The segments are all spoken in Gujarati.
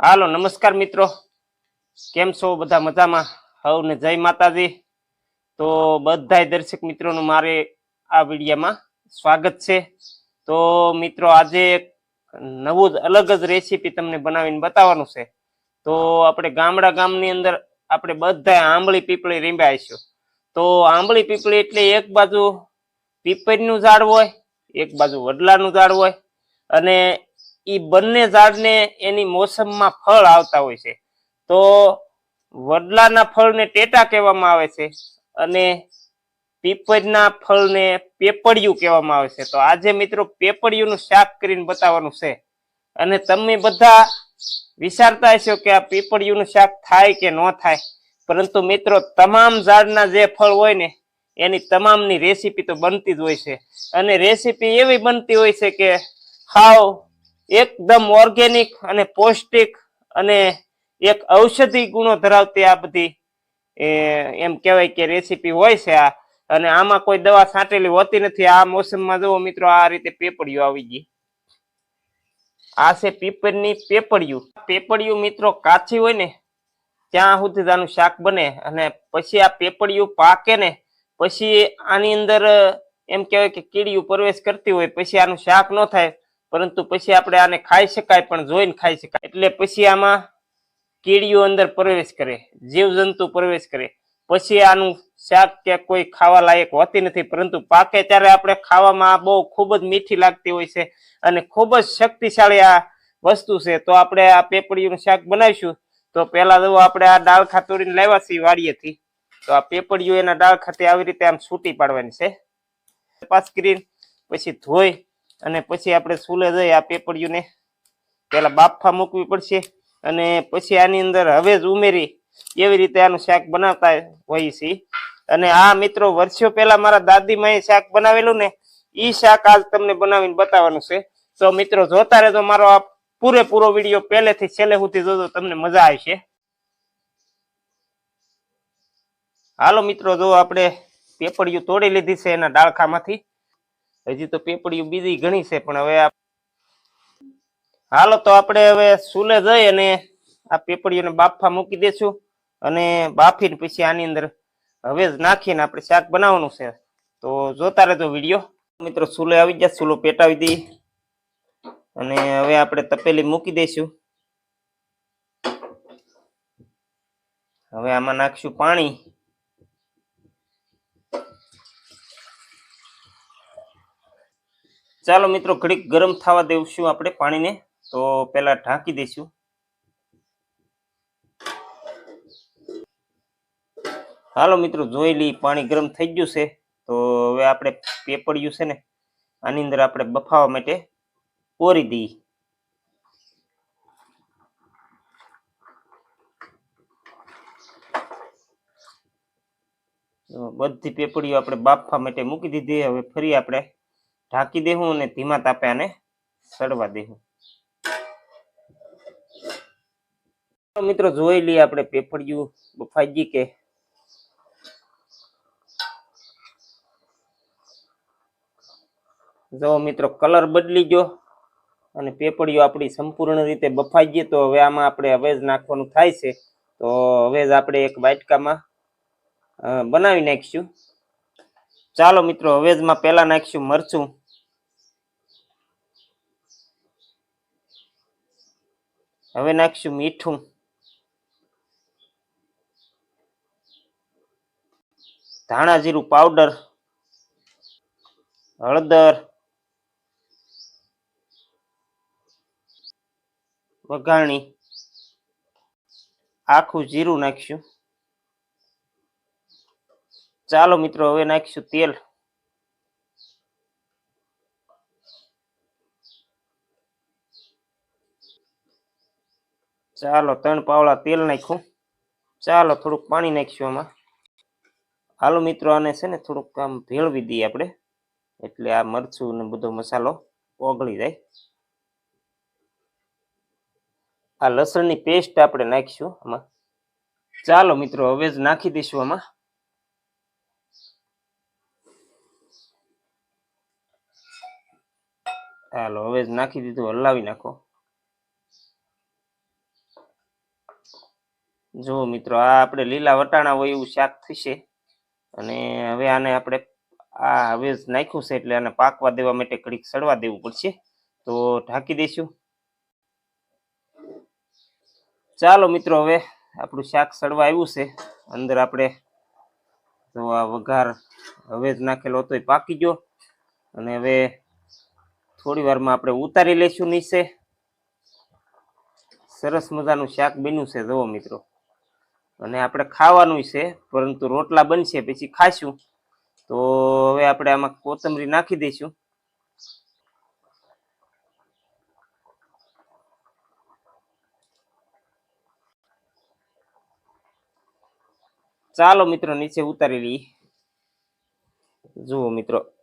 હાલો, નમસ્કાર મિત્રો. કેમ છો બધા મજામાં? હવને જય માતાજી. તો બધાય દર્શક મિત્રોનું મારે આ વિડીયામાં સ્વાગત છે. તો મિત્રો, આજે નવું જ અલગ જ રેસીપી તમને બનાવીને બતાવવાનું છે. તો આપણે ગામડા ગામની અંદર આપણે બધા આંબળી પીપળી રીંબાઈશું તો આંબળી પીપળી એટલે એક બાજુ પીપળીનું ઝાડ હોય, એક બાજુ વડલાનું ઝાડ હોય અને ઈ બંને ઝાડને એની મોસમમાં ફળ આવતા હોય છે. તો વડલાના ફળને ટેટા કહેવામાં આવે છે અને પીપળના ફળને પેપડિયું કહેવામાં આવે છે. તો આજે મિત્રો પેપડિયુંનું શાક કરીને બતાવવાનું છે. અને તમે બધા વિચારતા હશો કે આ પીપળિયુંનું શાક થાય કે ન થાય? પરંતુ મિત્રો તમામ ઝાડના જે ફળ હોય ને, એની તમામની રેસીપી તો બનતી જ હોય છે. અને રેસીપી એવી બનતી હોય છે કે હાવ એકદમ ઓર્ગેનિક અને પૌષ્ટિક અને એક ઔષધિ ગુણો ધરાવતી આ બધી એમ કહેવાય કે રેસીપી હોય છે આ. અને આમાં કોઈ દવા છાંટેલી હોતી નથી. આ મોસમમાં જુઓ મિત્રો, આ રીતે પેપડિયું આવી ગઈ. આ છે પીપળની પેપડિયું પેપડિયું મિત્રો કાચી હોય ને, ત્યાં સુધી આનું શાક બને. અને પછી આ પેપડિયું પાકે ને, પછી આની અંદર, એમ કહેવાય કે કીડીયું પ્રવેશ કરતી હોય, પછી આનું શાક ન થાય પરંતુ પછી આપણે આને ખાઈ શકાય પણ જોઈને ખાઈ શકાય. એટલે પછી આમાં કીડીઓ અંદર પ્રવેશ કરે, જીવજંતુ પ્રવેશ કરે. પછી આનું શાક કે કોઈ ખાવા લાયક હોતી નથી, પરંતુ પાકે ત્યારે આપણે ખાવામાં બહુ ખૂબ જ મીઠી લાગતી હોય છે અને ખૂબ જ શક્તિશાળી આ વસ્તુ છે. તો આપણે આ પેપડીઓનું શાક બનાવીશું. તો પહેલા જો આપણે આ ડાળ ખાતોડીને લાવ્યા છીએ વાડીએથી. તો આ પેપડીઓ એના ડાળ ખાતે આવી રીતે આમ છૂટી પાડવાની છે. પાસ કરીને પછી ધોઈ અને પછી આપણે સુલે જઈ આ પેપડિયુંને પેલા બાફા મૂકવી પડશે અને પછી આની અંદર હવે જ ઉમેરી એવી રીતે આનું શાક બનાવતા હોઈએ છીએ. અને આ મિત્રો વર્ષો પહેલાં મારા દાદીમાએ શાક બનાવેલું ને, ઈ શાક આજ તમને બનાવીને બતાવવાનું છે. તો મિત્રો જોતા રહેજો, મારો આ પૂરેપૂરો વીડિયો પહેલેથી છેલ્લે સુધી જોજો, તમને મજા આવશે. હાલો મિત્રો, જો આપણે પેપડિયું તોડી લીધી છે એના ડાળખામાંથી. હજી તો પેપડીઓ બીજી ઘણી છે, પણ હવે હાલો તો આપણે હવે સુલે જઈ અને આ પેપડીઓને બાફા મૂકી દેશું અને બાફીને પછી આની અંદર હવે જ નાખીને આપણે શાક બનાવવાનું છે. તો જોતા રહેજો વીડિયો. મિત્રો સુલે આવી ગયા સુલો પેટાવી દઈએ અને હવે આપણે તપેલી મૂકી દઈશું. હવે આમાં નાખશું પાણી. ચાલો મિત્રો, ઘડીક ગરમ થવા દેવશું આપણે પાણીને. તો પેલા ઢાંકી દઈશું. હાલો મિત્રો, જોઈ લઈ પાણી ગરમ થઈ ગયું છે. તો હવે આપણે પેપડિયું છે ને, આની અંદર આપણે બફાવા માટે ઓરી દઈએ. બધી પેપડીઓ આપણે બાફવા માટે મૂકી દીધી. હવે ફરી આપણે ઢાંકી દેવું અને ધીમા તાપે આને સડવા દેવું મિત્રો જોઈ લઈએ આપણે પેપડિયું બફાઈ કે જો મિત્રો કલર બદલી ગયો અને પેપડીઓ આપણી સંપૂર્ણ રીતે બફાઈ ગઈ, તો હવે આમાં આપણે હવે જ નાખવાનું થાય છે. તો હવે જ આપણે એક વાટકામાં બનાવી નાખીશું. ચાલો મિત્રો હવે માં પહેલા નાખીશું મરચું. હવે નાખીશું મીઠું. ધાણા જીરું પાવડર, હળદર, વઘાણી. આખું જીરું નાખીશું. ચાલો મિત્રો, હવે નાખીશું તેલ. ચાલો, ત્રણ પાવડા તેલ નાખ્યું. ચાલો, થોડુંક પાણી નાખીશું આમાં. હાલો મિત્રો, આને છે ને થોડુંક આમ ભેળવી દઈએ આપણે. એટલે આ મરચું ને બધો મસાલો ઓગળી જાય. આ લસણની પેસ્ટ આપણે નાખીશું આમાં. ચાલો મિત્રો, હવે જ નાખી દઈશું આમાં. ચાલો હવે નાખી દીધું, હલાવી નાખો. જો મિત્રો, આ આપણે લીલા વટાણા હોય એવું શાક થશે અને હવે આને આપણે આ હવે નાખ્યું છે એટલે આને પાકવા દેવા માટે કડીક સડવા દેવું પડશે. તો ઢાંકી દઈશું. ચાલો મિત્રો, હવે આપણું શાક સડવા આવ્યું છે. અંદર આપણે તો આ વઘાર હવે જ નાખેલો હતો એ પાકી ગયો. અને હવે થોડી વારમાં આપણે ઉતારી લેશું નીચે. સરસ મજાનું શાક બન્યું છે, જુઓ મિત્રો. અને આપણે ખાવાનું છે, પરંતુ રોટલા બનશે, પછી ખાશું. તો હવે આપણે આમાં કોથમરી નાખી દઈશું. ચાલો મિત્રો, નીચે ઉતારી લઈએ. જુઓ મિત્રો.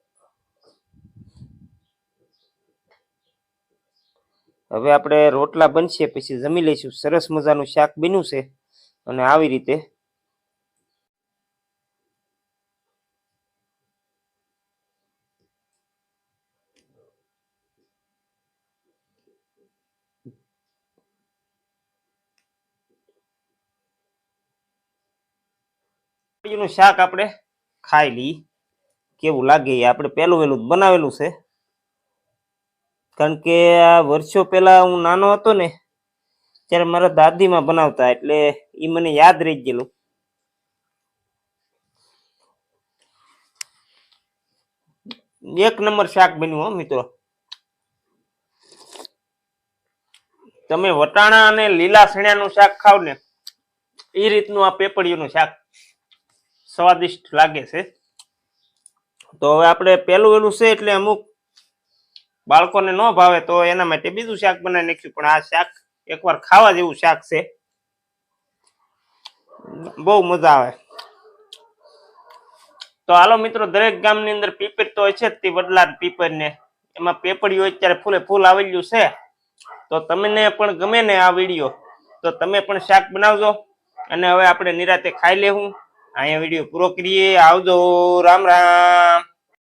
હવે આપણે રોટલા બનશે, પછી જમી લઈશું. સરસ મજાનું શાક બન્યું છે અને આવી રીતે નું શાક આપણે ખાઈ લઈ કેવું લાગે આપણે પહેલું વહેલું બનાવેલું છે. કારણ કે આ વર્ષો પહેલા હું નાનો હતો ને, ત્યારે મારા દાદીમાં બનાવતા એટલે એ મને યાદ રહી ગયેલું. એક નંબર શાક બન્યું હો મિત્રો. તમે વટાણા અને લીલા સણિયાનું શાક ખાવ ને એ રીતનું આ પેપડીઓનું શાક સ્વાદિષ્ટ લાગે છે. તો હવે આપણે પહેલું વેલું છે એટલે અમુક બાળકોને ન ભાવે તો એના માટે બીજું શાક બનાવી નાખ્યું. પણ આ શાક એકવાર ખાવા જેવું શાક છે. બહુ મજા આવે. તો હાલો મિત્રો, દરેક ગામની અંદર પીપર તો હોય છે તે વડલા પીપર ને એમાં પેપડીઓ અત્યારે ફૂલે ફૂલ આવેલું છે. તો તમને પણ ગમે ને આ વીડિયો, તો તમે પણ શાક બનાવજો. અને હવે આપણે નિરાતે ખાઈ લેવું અહીંયા વીડિયો પૂરો કરીએ. આવજો. રામ રામ.